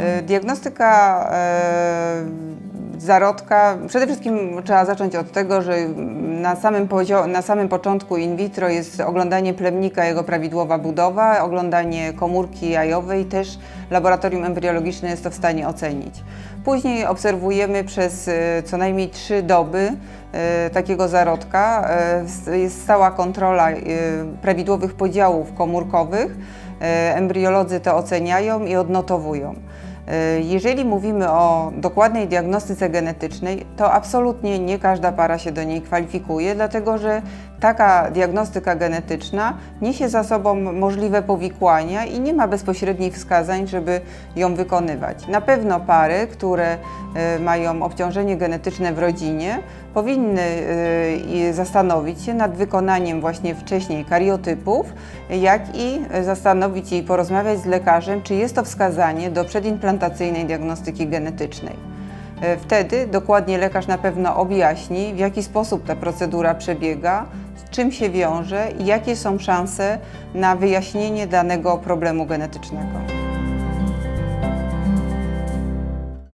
E, Diagnostyka e, zarodka, przede wszystkim trzeba zacząć od tego, że na samym, na samym początku in vitro jest oglądanie plemnika, jego prawidłowa budowa, oglądanie komórki jajowej, też laboratorium embryologiczne jest to w stanie ocenić. Później obserwujemy przez e, co najmniej trzy doby takiego zarodka. Jest stała kontrola prawidłowych podziałów komórkowych. E, Embriolodzy to oceniają i odnotowują. E, Jeżeli mówimy o dokładnej diagnostyce genetycznej, to absolutnie nie każda para się do niej kwalifikuje, dlatego że taka diagnostyka genetyczna niesie za sobą możliwe powikłania i nie ma bezpośrednich wskazań, żeby ją wykonywać. Na pewno pary, które e, mają obciążenie genetyczne w rodzinie, powinny i zastanowić się nad wykonaniem właśnie wcześniej kariotypów, jak i zastanowić się i porozmawiać z lekarzem, czy jest to wskazanie do przedimplantacyjnej diagnostyki genetycznej. E, Wtedy dokładnie lekarz na pewno objaśni, w jaki sposób ta procedura przebiega, z czym się wiąże i jakie są szanse na wyjaśnienie danego problemu genetycznego.